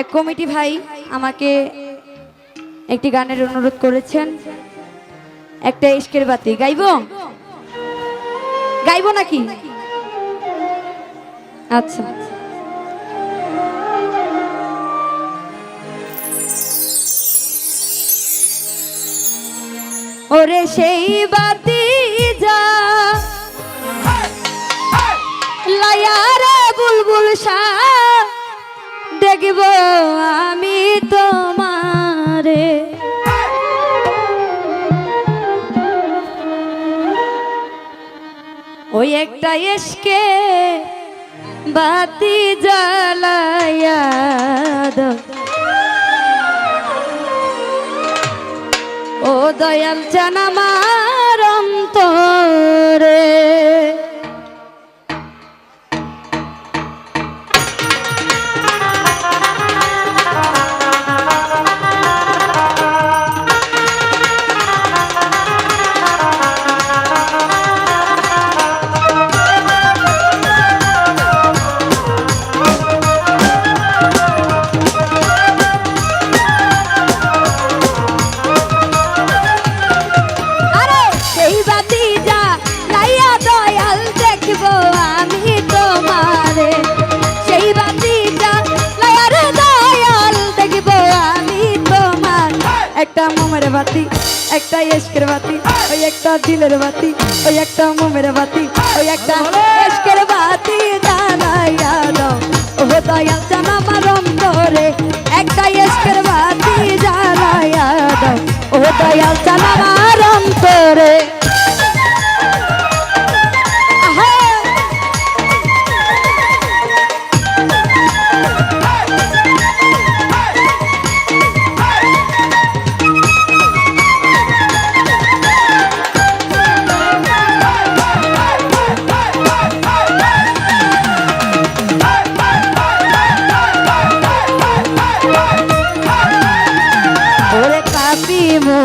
এক কমিটি ভাই আমাকে একটি গানের অনুরোধ করেছেন। একটা ইস্কের বাতি। গাইবো? গাইবো নাকি? আচ্ছা। ওরে সেই বাতি যা লায়ারে বুলবুল শাহ দেখব আমি তোমারে ওই একটা এসকে বাতি জ্বালায়া। ও দয়াল চান মোমের বাতি, একটা এসকের বাতি, ওই একটা দিলের বাতি, ওই একটা মোমের বাতি, ওই একটা এসকের বাতি জ্বালাইয়া দাও। ও দয়াল জানা মারম ধরে একটা এসকের বাতি জ্বালাইয়া দাও। ও দয়াল জানা মারম অন্তরে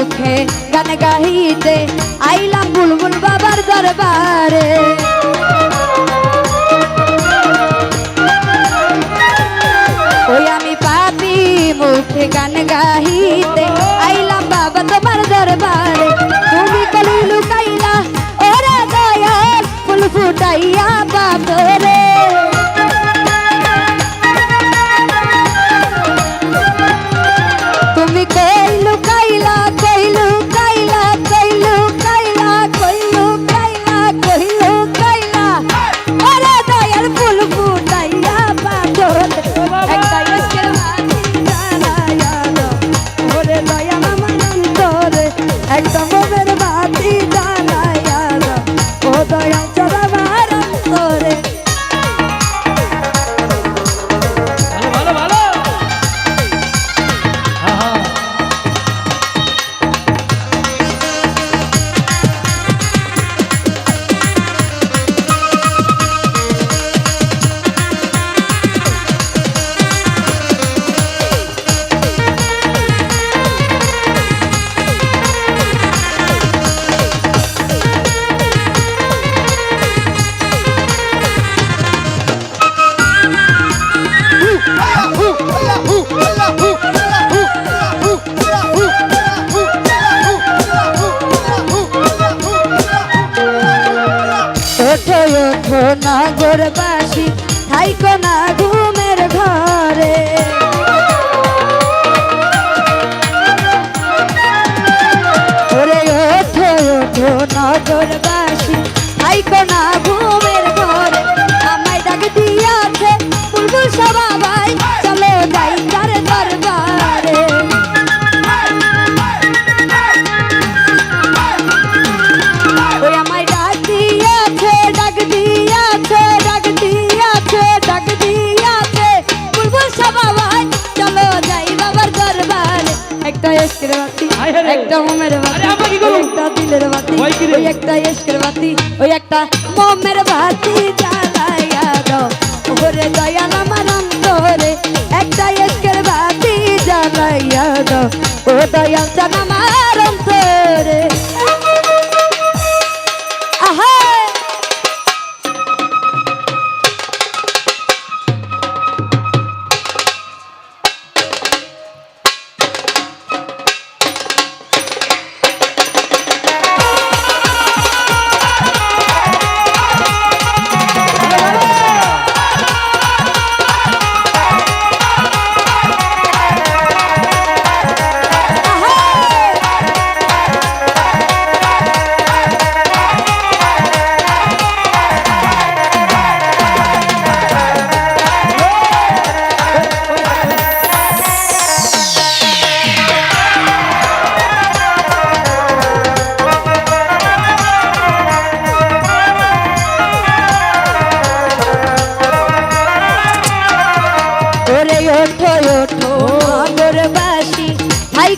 মুখে গান গাহিতে আইলাম বুলবুল বাবার দরবারে। ওই আমি পাপি মুখে গান গাহিতে আইলাম বাবা তোমার দরবারে। নগরবাসী থাইকো না ঘুমের ঘরে। ওরে ওঠো ওঠো নগরবাসী থাইকো না ঘুমের একটা এসকের বাতি হায় হায় রে। একটা মোমের বাতি আরে আমরা কি করব? ওই একটা দিলের বাতি ভয় কি রে? ওই একটা এসকের বাতি ওই একটা মোমের বাতি জ্বালাইয়া দাও ওরে দয়াল আমার অন্তরে একটা এসকের বাতি জ্বালাইয়া দাও ও দয়াল চান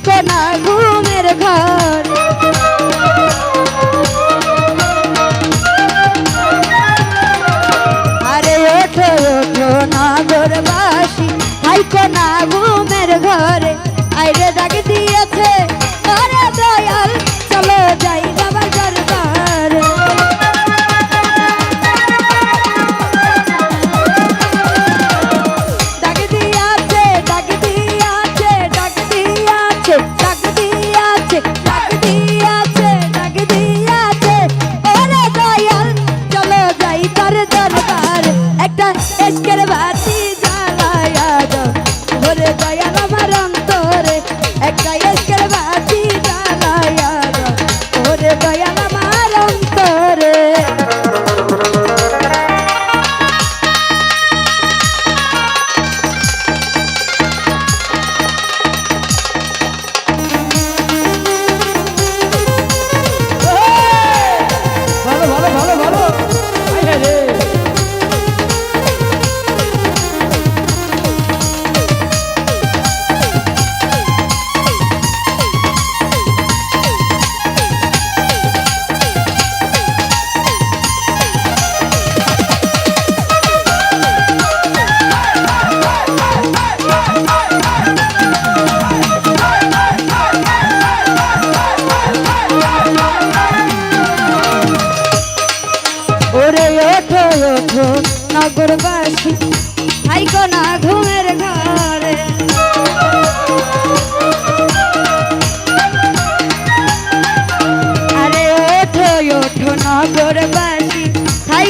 দেখো না ঘুমের ঘর। আরে ওঠো ওঠো না গোরবাসী থাইকো না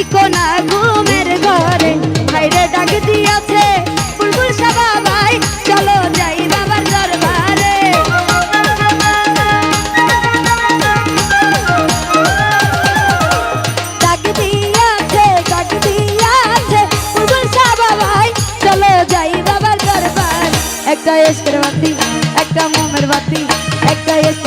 থাইকো না ঘুমের ঘরে। ভাইরে ডাক দিয়েছে, বুলবুল সাবা ভাই, চলো যাই বাবার দরবারে। ডাক দিয়েছে ডাক দিয়েছে, বুলবুল সাবা ভাই, চলো যাই বাবার দরবার। একটা এসকের বাতি, একটা মোমের বাতি, একটা এস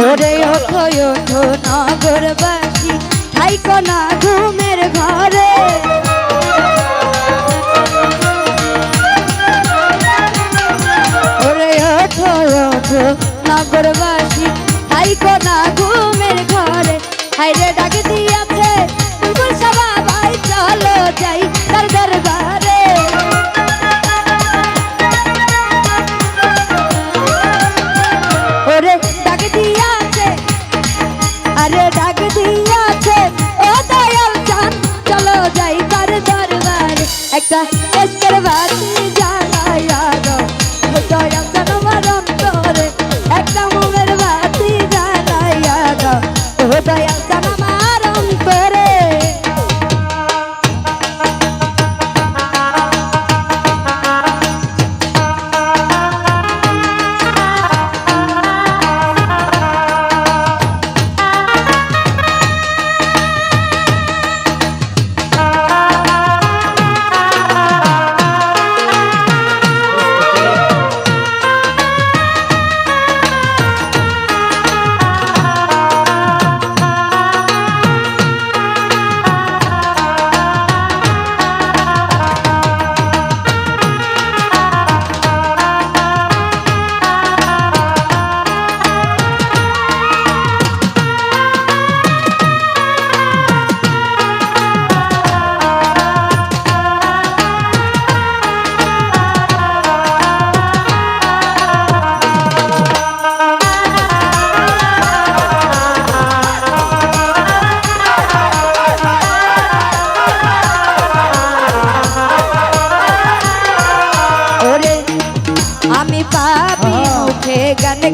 ওরে অকয় নগরবাসী। থাইকো না ঘুমের ঘরে। ওরে অকয় নগরবাসী। থাইকো না ঘুমের ঘরে। হাইরে ডাক দিয়া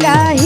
গাই